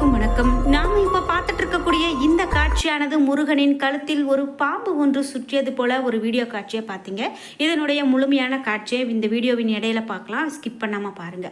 எல்லாருக்கும் வணக்கம். நாம இப்ப பாத்துட்டு இருக்க இருக்கக்கூடிய இந்த காட்சியானது முருகனின் கழுத்தில் ஒரு பாம்பு ஒன்று சுற்றியது போல ஒரு வீடியோ காட்சியை பார்த்தீங்க. இதனுடைய முழுமையான காட்சியை இந்த வீடியோவின் இடையில பார்க்கலாம். ஸ்கிப் பண்ணாமல் பாருங்க.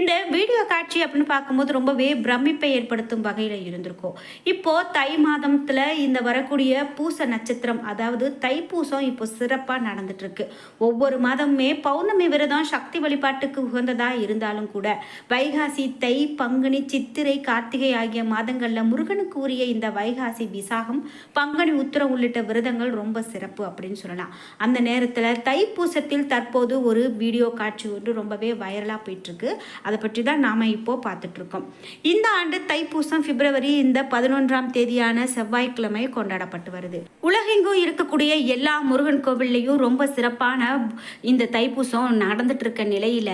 இந்த வீடியோ காட்சி அப்படின்னு பார்க்கும்போது ரொம்பவே பிரமிப்பை ஏற்படுத்தும் வகையில் இருந்திருக்கும். இப்போ தை மாதத்துல இந்த வரக்கூடிய பூச நட்சத்திரம் அதாவது தைப்பூசம் இப்போ சிறப்பாக நடந்துட்டு இருக்கு ஒவ்வொரு மாதமுமே பௌர்ணமி விரதம் சக்தி வழிபாட்டுக்கு உகந்ததா இருந்தாலும் கூட வைகாசி தை பங்குனி சித்திரை கார்த்திகை ஆகிய மாதங்களில் முருகனுக்கு உரிய இந்த வைகாசி விசாகம் பங்குனி உத்திரம் உள்ளிட்ட விரதங்கள் ரொம்ப சிறப்பு அப்படின்னு சொல்லலாம். அந்த நேரத்தில் தைப்பூசத்தில் தற்போது ஒரு வீடியோ காட்சி ஒன்று ரொம்பவே வைரலாக போயிட்டுருக்கு. அதை பற்றி தான் நாம் இப்போது பார்த்துட்ருக்கோம் இந்த ஆண்டு தைப்பூசம் பிப்ரவரி இந்த பதினொன்றாம் தேதியான செவ்வாய்க்கிழமை கொண்டாடப்பட்டு வருது. உலகெங்கும் இருக்கக்கூடிய எல்லா முருகன் கோவில்லையும் ரொம்ப சிறப்பான இந்த தைப்பூசம் நடந்துட்டு இருக்க நிலையில்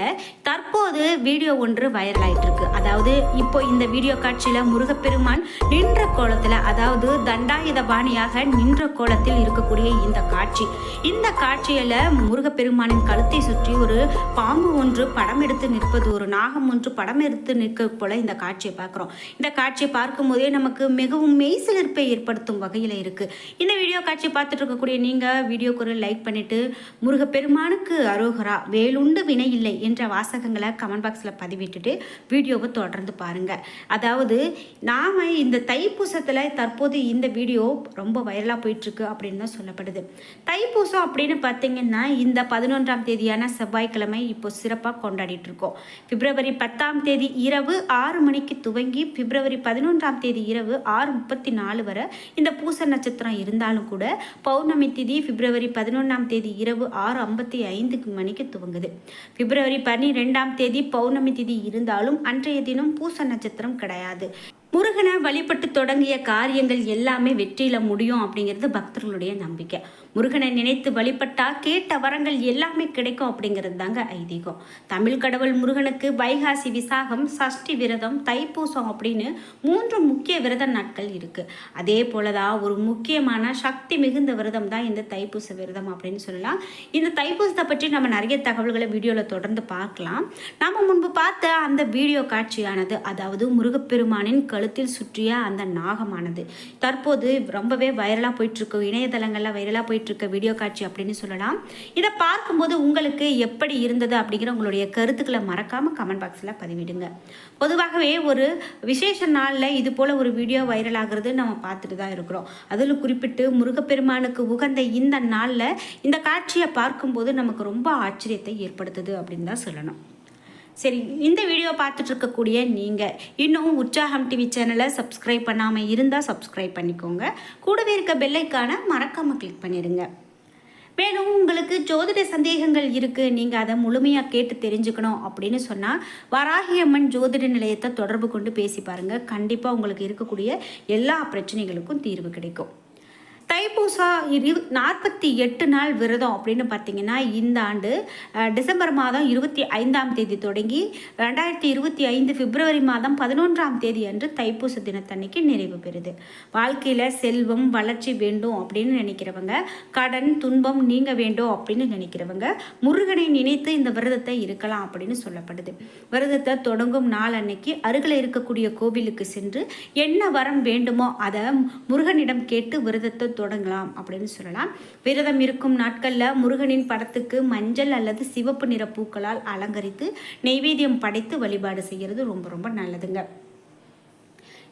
தற்போது வீடியோ ஒன்று வைரலாயிட்டு இருக்கு அதாவது இப்போ இந்த வீடியோ காட்சியில் முருகப்பெருமான் நின்ற கோலத்துல அதாவது தண்டாயுத பாணியாக நின்ற கோலத்தில் இருக்கக்கூடிய இந்த காட்சி. இந்த காட்சியில முருகப்பெருமானின் கழுத்தை சுற்றி ஒரு பாம்பு ஒன்று படம் எடுத்து நிற்பது ஒரு நாகம் ஒன்று படம் எடுத்து நிற்க போல இந்த காட்சியை பார்க்குறோம். இந்த காட்சியை பார்க்கும் போதே நமக்கு மிகவும் மெய்சிலிருப்பை ஏற்படுத்தும் வகையில் இருக்கு. இந்த வீடியோ காட்சி பார்த்துட்டு இருக்கக்கூடிய நீங்க வீடியோக்கு ஒரு லைக் பண்ணிட்டு முருகப்பெருமானுக்கு அரோகரா வேலுண்டு வினை இல்லை என்ற வாசகங்களை கமெண்ட் பாக்ஸில் பதிவிட்டுட்டு வீடியோவை தொடர்ந்து பாருங்க. அதாவது நாம இந்த தைப்பூச தைப்பூசத்தில் தற்போது இந்த வீடியோ ரொம்ப வைரலாக போயிட்டு இருக்கு அப்படின்னு தான் சொல்லப்படுது. தைப்பூசம் அப்படின்னு பார்த்தீங்கன்னா இந்த பதினொன்றாம் தேதியான செவ்வாய்க்கிழமை இப்போ சிறப்பாக கொண்டாடிட்டு இருக்கோம் பிப்ரவரி பத்தாம் தேதி இரவு ஆறு மணிக்கு துவங்கி பிப்ரவரி பதினொன்றாம் தேதி இரவு ஆறு முப்பத்தி நாலு வரை இந்த பூச நட்சத்திரம் இருந்தாலும் கூட பௌர்ணமி திதி பிப்ரவரி பதினொன்றாம் தேதி இரவு ஆறு ஐம்பத்தி ஐந்துக்கு மணிக்கு துவங்குது. பிப்ரவரி பன்னிரெண்டாம் தேதி பௌர்ணமி திதி இருந்தாலும் அன்றைய தினம் பூச நட்சத்திரம் கிடையாது. முருகனை வழிபட்டு தொடங்கிய காரியங்கள் எல்லாமே வெற்றியில் முடியும் அப்படிங்கிறது பக்தர்களுடைய நம்பிக்கை. முருகனை நினைத்து வழிபட்டா கேட்ட வரங்கள் எல்லாமே கிடைக்கும் அப்படிங்கிறது தாங்க ஐதீகம். தமிழ் கடவுள் முருகனுக்கு வைகாசி விசாகம் சஷ்டி விரதம் தைப்பூசம் அப்படின்னு மூன்று முக்கிய விரத நாட்கள் இருக்கு. அதே போலதான் ஒரு முக்கியமான சக்தி மிகுந்த விரதம் தான் இந்த தைப்பூச விரதம் அப்படின்னு சொல்லலாம். இந்த தைப்பூசத்தை பற்றி நம்ம நிறைய தகவல்களை வீடியோவில் தொடர்ந்து பார்க்கலாம். நாம முன்பு பார்த்த அந்த வீடியோ காட்சியானது அதாவது முருகப்பெருமானின் கழுத்தில் சுற்றிய அந்த நாகமானது. தற்போது ரொம்பவே வைரலாக போயிட்டுருக்கு இணையதளங்களில் வைரலாக போயிட்டுருக்க வீடியோ காட்சி அப்படின்னு சொல்லலாம். இதை பார்க்கும்போது உங்களுக்கு எப்படி இருந்தது அப்படிங்கிற உங்களுடைய கருத்துக்களை மறக்காமல் கமெண்ட் பாக்ஸில் பதிவிடுங்க. பொதுவாகவே ஒரு விசேஷ நாளில் இது போல் ஒரு வீடியோ வைரல் ஆகிறது நம்ம பார்த்துட்டு தான் இருக்கிறோம். அதில் குறிப்பிட்டு முருகப்பெருமானுக்கு உகந்த இந்த நாளில் இந்த காட்சியை பார்க்கும்போது நமக்கு ரொம்ப ஆச்சரியத்தை ஏற்படுத்துது அப்படின்னு தான் சொல்லணும். சரி இந்த வீடியோ பார்த்துட்டு இருக்கக்கூடிய நீங்கள் இன்னும் உற்சாகம் டிவி சேனலை சப்ஸ்கிரைப் பண்ணாமல் இருந்தால் சப்ஸ்கிரைப் பண்ணிக்கோங்க. கூடவே இருக்க பெல்லைக்கான மறக்காமல் கிளிக் பண்ணிடுங்க. மேலும் உங்களுக்கு ஜோதிட சந்தேகங்கள் இருக்குது நீங்கள் அதை முழுமையாக கேட்டு தெரிஞ்சுக்கணும் அப்படின்னு சொன்னால் வராகியம்மன் ஜோதிட நிலையத்தை தொடர்பு கொண்டு பேசி பாருங்கள் கண்டிப்பாக உங்களுக்கு இருக்கக்கூடிய எல்லா பிரச்சனைகளுக்கும் தீர்வு கிடைக்கும். தைப்பூசா இரு நாற்பத்தி எட்டு நாள் விரதம் அப்படின்னு பார்த்தீங்கன்னா இந்த ஆண்டு டிசம்பர் மாதம் இருபத்தி ஐந்தாம் தேதி தொடங்கி ரெண்டாயிரத்தி இருபத்தி ஐந்து பிப்ரவரி மாதம் பதினொன்றாம் தேதி அன்று தைப்பூச தினத்தன்னைக்கு நிறைவு பெறுது. வாழ்க்கையில் செல்வம் வளர்ச்சி வேண்டும் அப்படின்னு நினைக்கிறவங்க கடன் துன்பம் நீங்க வேண்டும் அப்படின்னு நினைக்கிறவங்க முருகனை நினைத்து இந்த விரதத்தை இருக்கலாம் அப்படின்னு சொல்லப்படுது. விரதத்தை தொடங்கும் நாள் அன்னைக்கு அருகில் இருக்கக்கூடிய கோவிலுக்கு சென்று என்ன வரம் வேண்டுமோ அதை முருகனிடம் கேட்டு விரதத்தை தொடங்கலாம் அப்படின்னு சொல்லலாம். விரதம் இருக்கும் நாட்களில் முருகனின் படத்துக்கு மஞ்சள் அல்லது சிவப்பு நிற பூக்களால் அலங்கரித்து நெய்வேத்தியம் படைத்து வழிபாடு செய்கிறது ரொம்ப ரொம்ப நல்லதுங்க.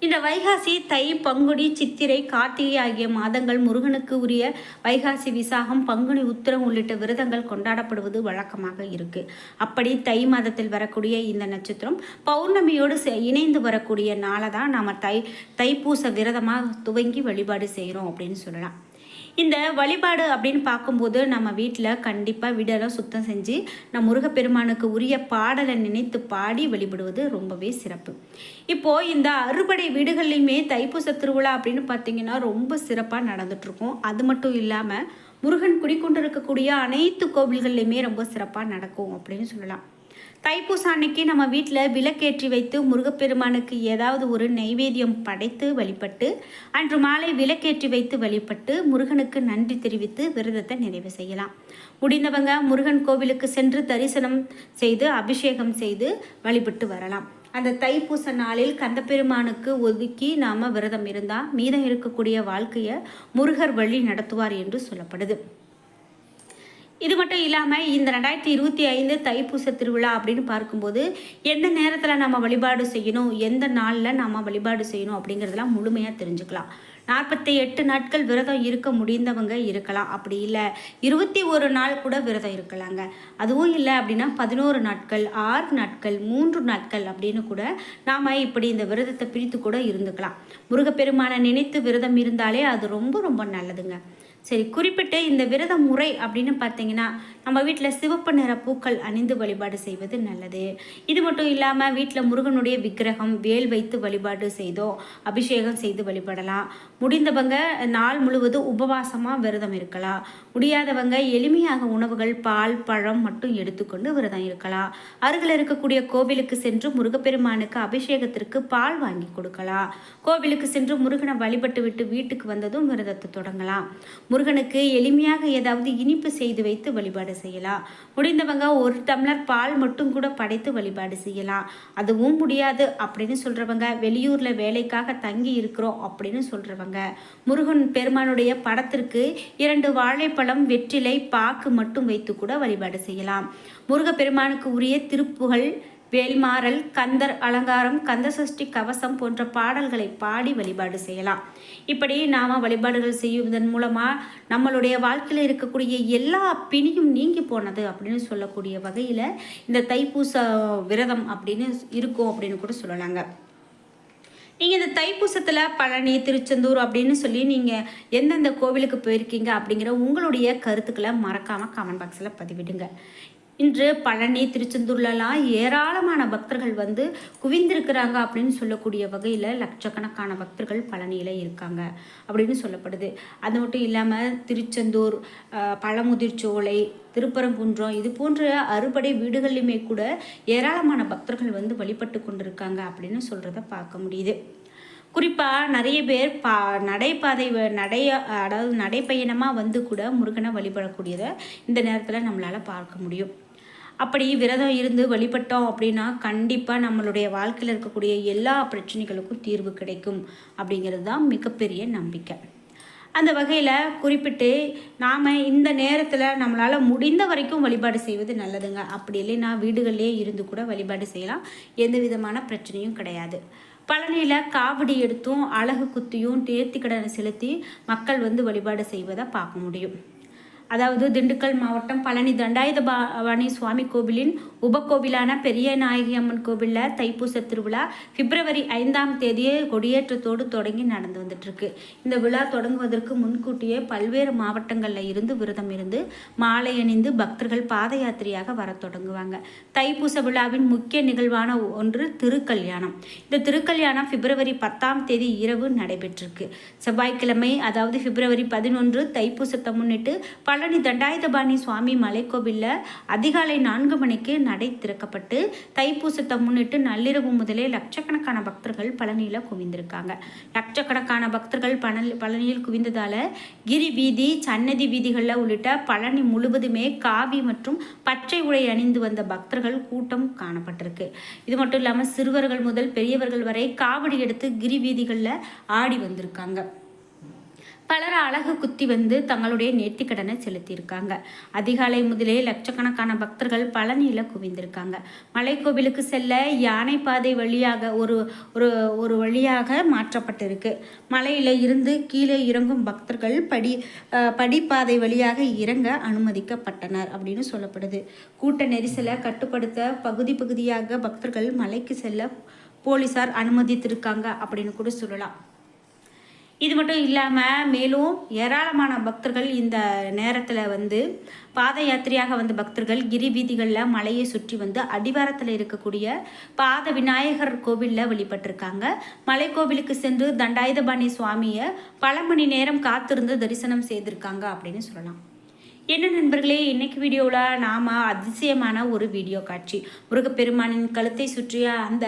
இந்த வைகாசி தை பங்குனி சித்திரை கார்த்திகை ஆகிய மாதங்கள் முருகனுக்கு உரிய வைகாசி விசாகம் பங்குனி உத்திரம் உள்ளிட்ட விரதங்கள் கொண்டாடப்படுவது வழக்கமாக இருக்கு. அப்படி தை மாதத்தில் வரக்கூடிய இந்த நட்சத்திரம் பௌர்ணமியோடு சே- இணைந்து வரக்கூடிய நாளை தான் நாம் தை தைப்பூச விரதமாக துவங்கி வழிபாடு செய்கிறோம் அப்படின்னு சொல்லலாம். இந்த வழிபாடு அப்படின்னு பார்க்கும்போது நம்ம வீட்டில் கண்டிப்பாக வீடெல்லாம் சுத்தம் செஞ்சு நம்ம முருகப்பெருமானுக்கு உரிய பாடலை நினைத்து பாடி வழிபடுவது ரொம்பவே சிறப்பு. இப்போது இந்த அறுபடை வீடுகள்லையுமே தைப்பூச திருவிழா அப்படின்னு பார்த்தீங்கன்னா ரொம்ப சிறப்பாக நடந்துட்டுருக்கும். அது மட்டும் இல்லாமல் முருகன் குடிக்கொண்டிருக்கக்கூடிய அனைத்து கோவில்கள்லையுமே ரொம்ப சிறப்பாக நடக்கும் அப்படின்னு சொல்லலாம். தைப்பூசம் அன்னைக்கு நம்ம வீட்டில் விளக்கேற்றி வைத்து முருகப்பெருமானுக்கு ஏதாவது ஒரு நைவேத்தியம் படைத்து வழிபட்டு அன்று மாலை விளக்கேற்றி வைத்து வழிபட்டு முருகனுக்கு நன்றி தெரிவித்து விரதத்தை நிறைவு செய்யலாம். முடிந்தவங்க முருகன் கோவிலுக்கு சென்று தரிசனம் செய்து அபிஷேகம் செய்து வழிபட்டு வரலாம். அந்த தைப்பூச நாளில் கந்தப்பெருமானுக்கு ஒதுக்கி நாம் விரதம் இருந்தால் மீதம் இருக்கக்கூடிய வாழ்க்கையை முருகர் வழி நடத்துவார் என்று சொல்லப்படுது. இது மட்டும் இல்லாமல் இந்த ரெண்டாயிரத்தி இருபத்தி ஐந்து தைப்பூச திருவிழா அப்படின்னு பார்க்கும்போது எந்த நேரத்தில் நம்ம வழிபாடு செய்யணும் எந்த நாளில் நம்ம வழிபாடு செய்யணும் அப்படிங்கிறதெல்லாம் முழுமையாக தெரிஞ்சுக்கலாம். நாற்பத்தி எட்டு நாட்கள் விரதம் இருக்க முடிந்தவங்க இருக்கலாம். அப்படி இல்லை இருபத்தி ஒரு நாள் கூட விரதம் இருக்கலாங்க. அதுவும் இல்லை அப்படின்னா பதினோரு நாட்கள் ஆறு நாட்கள் மூன்று நாட்கள் அப்படின்னு கூட நாம் இப்படி இந்த விரதத்தை பிரித்து கூட இருந்துக்கலாம். முருகப்பெருமானை நினைத்து விரதம் இருந்தாலே அது ரொம்ப ரொம்ப நல்லதுங்க. சரி குறிப்பிட்டு இந்த விரத முறை அப்படின்னு பார்த்தீங்கன்னா நம்ம வீட்டில் சிவப்பு நிற பூக்கள் அணிந்து வழிபாடு செய்வது நல்லது. இது மட்டும் இல்லாமல் வீட்டில் முருகனுடைய விக்கிரகம் வேல் வைத்து வழிபாடு செய்தோ அபிஷேகம் செய்து வழிபடலாம். முடிந்தவங்க நாள் முழுவதும் உபவாசமாக விரதம் இருக்கலாம். முடியாதவங்க எளிமையாக உணவுகள் பால் பழம் மட்டும் எடுத்துக்கொண்டு விரதம் இருக்கலாம். அருகில் இருக்கக்கூடிய கோவிலுக்கு சென்று முருகப்பெருமானுக்கு அபிஷேகத்திற்கு பால் வாங்கி கொடுக்கலாம். கோவிலுக்கு சென்று முருகனை வழிபட்டு விட்டு வீட்டுக்கு வந்ததும் விரதத்தை தொடங்கலாம். முருகனுக்கு எளிமையாக ஏதாவது இனிப்பு செய்து வைத்து வழிபாடு செய்யலாம். முடிந்தவங்க ஒரு டம்ளர் பால் மட்டும் கூட படைத்து வழிபாடு செய்யலாம். அதுவும் முடியாது. அப்படின்னு சொல்கிறவங்க வெளியூரில் வேலைக்காக தங்கி இருக்கிறோம் அப்படின்னு சொல்கிறவங்க முருகன் பெருமானுடைய படத்திற்கு இரண்டு வாழைப்பழம் வெற்றிலை பாக்கு மட்டும் வைத்து கூட வழிபாடு செய்யலாம். முருகப்பெருமானுக்கு உரிய திருப்புகள் வேல்மாறல் கந்தர் அலங்காரம் கந்தசஷ்டி கவசம் போன்ற பாடல்களை பாடி வழிபாடு செய்யலாம். இப்படி நாம் வழிபாடுகள் செய்வதன் மூலமாக நம்மளுடைய வாழ்க்கையில் இருக்கக்கூடிய எல்லா பிணியும் நீங்கி போனது அப்படின்னு சொல்லக்கூடிய வகையில் இந்த தைப்பூச விரதம் அப்படின்னு இருக்கும் அப்படின்னு கூட சொல்லலாங்க. நீங்கள் இந்த தைப்பூசத்தில் பழனி திருச்செந்தூர் அப்படின்னு சொல்லி நீங்கள் எந்தெந்த கோவிலுக்கு போயிருக்கீங்க அப்படிங்கிற உங்களுடைய கருத்துக்களை மறக்காமல் கமெண்ட் பாக்ஸில் பதிவிடுங்க. இன்று பழனி திருச்செந்தூர்லலாம் ஏராளமான பக்தர்கள் வந்து குவிந்திருக்கிறாங்க அப்படின்னு சொல்லக்கூடிய வகையில் லட்சக்கணக்கான பக்தர்கள் பழனியில் இருக்காங்க அப்படின்னு சொல்லப்படுது. அது மட்டும் இல்லாமல் திருச்செந்தூர் பழமுதிர்ச்சோலை திருப்பரங்குன்றம் இது போன்ற அறுபடை வீடுகள்லையுமே கூட ஏராளமான பக்தர்கள் வந்து வழிபட்டு கொண்டிருக்காங்க அப்படின்னு சொல்கிறத பார்க்க முடியுது. குறிப்பாக நிறைய பேர் பா நடைபாதை நடைய அதாவது நடைப்பயணமாக வந்து கூட முருகனை வழிபடக்கூடியதை இந்த நேரத்தில் நம்மளால் பார்க்க முடியும். அப்படி விரதம் இருந்து வழிபட்டோம் அப்படின்னா கண்டிப்பாக நம்மளுடைய வாழ்க்கையில் இருக்கக்கூடிய எல்லா பிரச்சனைகளுக்கும் தீர்வு கிடைக்கும் அப்படிங்கிறது தான் மிகப்பெரிய நம்பிக்கை. அந்த வகையில் குறிப்பிட்டு நாம் இந்த நேரத்தில் நம்மளால் முடிந்த வரைக்கும் வழிபாடு செய்வது நல்லதுங்க. அப்படி இல்லைன்னா வீடுகளிலே இருந்து கூட வழிபாடு செய்யலாம். எந்த விதமான பிரச்சனையும் கிடையாது. பழனியில் காவடி எடுத்தும் அழகு குத்தியும் தேர்த்தி கடனை செலுத்தி மக்கள் வந்து வழிபாடு செய்வதை பார்க்க முடியும். அதாவது திண்டுக்கல் மாவட்டம் பழனி தண்டாயுத பவானி சுவாமி கோவிலின் உபகோவிலான பெரிய நாயகி அம்மன் கோவிலில் தைப்பூச திருவிழா பிப்ரவரி ஐந்தாம் தேதியே கொடியேற்றத்தோடு தொடங்கி நடந்து வந்துட்டுருக்கு. இந்த விழா தொடங்குவதற்கு முன்கூட்டியே பல்வேறு மாவட்டங்களில் இருந்து விரதம் இருந்து மாலை அணிந்து பக்தர்கள் பாத யாத்திரையாக வர தொடங்குவாங்க. தைப்பூச விழாவின் முக்கிய நிகழ்வான ஒன்று திருக்கல்யாணம். இந்த திருக்கல்யாணம் பிப்ரவரி பத்தாம் தேதி இரவு நடைபெற்றிருக்கு. செவ்வாய்க்கிழமை அதாவது பிப்ரவரி பதினொன்று தைப்பூசத்தை முன்னிட்டு பல பழனி தண்டாயுதபாணி சுவாமி மலைக்கோவிலில் அதிகாலை நான்கு மணிக்கு நடை திறக்கப்பட்டு தைப்பூசத்தை முன்னிட்டு நள்ளிரவு முதலே லட்சக்கணக்கான பக்தர்கள் பழனியில் குவிந்திருக்காங்க. லட்சக்கணக்கான பக்தர்கள் பழனி பழனியில் குவிந்ததால் கிரி வீதி சன்னதி வீதிகளில் உள்ளிட்ட பழனி முழுவதுமே காவி மற்றும் பச்சை உடை அணிந்து வந்த பக்தர்கள் கூட்டம் காணப்பட்டிருக்கு. இது மட்டும் இல்லாமல் சிறுவர்கள் முதல் பெரியவர்கள் வரை காவடி எடுத்து கிரி வீதிகளில் ஆடி வந்திருக்காங்க. பலர் அழகு குத்தி வந்து தங்களுடைய நேர்த்திக்கடனை செலுத்தியிருக்காங்க. அதிகாலை முதலே லட்சக்கணக்கான பக்தர்கள் பழனியில் குவிந்திருக்காங்க. மலைக்கோவிலுக்கு செல்ல யானை பாதை வழியாக ஒரு ஒரு ஒரு வழியாக மாற்றப்பட்டிருக்கு. மலையில் இருந்து கீழே இறங்கும் பக்தர்கள் படி படிப்பாதை வழியாக இறங்க அனுமதிக்கப்பட்டனர் அப்படின்னு சொல்லப்படுது. கூட்ட நெரிசலை கட்டுப்படுத்த பகுதி பகுதியாக பக்தர்கள் மலைக்கு செல்ல போலீசார் அனுமதித்திருக்காங்க அப்படின்னு கூட சொல்லலாம். இது மட்டும் இல்லாமல் மேலும் ஏராளமான பக்தர்கள் இந்த நேரத்தில் வந்து பாத யாத்திரையாக வந்த பக்தர்கள் கிரி வீதிகளில் மலையை சுற்றி வந்து அடிவாரத்தில் இருக்கக்கூடிய பாத விநாயகர் கோவிலில் வழிபட்டிருக்காங்க. மலை கோவிலுக்கு சென்று தண்டாயுதபாணி சுவாமியை பல மணி நேரம் காத்திருந்து தரிசனம் செய்திருக்காங்க அப்படின்னு சொல்லலாம். என்ன நண்பர்களே இன்னைக்கு வீடியோவில் நாம் அதிசயமான ஒரு வீடியோ காட்சி. முருகப்பெருமானின் கழுத்தை சுற்றிய அந்த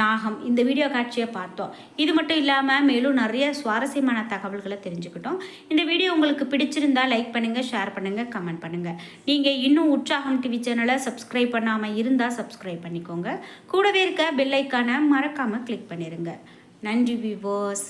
நாகம் இந்த வீடியோ காட்சியை பார்த்தோம். இது மட்டும் இல்லாமல் மேலும் நிறைய சுவாரஸ்யமான தகவல்களை தெரிஞ்சுக்கிட்டோம். இந்த வீடியோ உங்களுக்கு பிடிச்சிருந்தா லைக் பண்ணுங்கள் ஷேர் பண்ணுங்கள் கமெண்ட் பண்ணுங்கள் நீங்கள் இன்னும் உற்சாகம் டிவி சேனலை சப்ஸ்கிரைப் பண்ணாமல் இருந்தால் சப்ஸ்கிரைப் பண்ணிக்கோங்க. கூடவே இருக்க பெல்லைக்கான மறக்காமல் கிளிக் பண்ணிடுங்க நன்றி விவோஸ்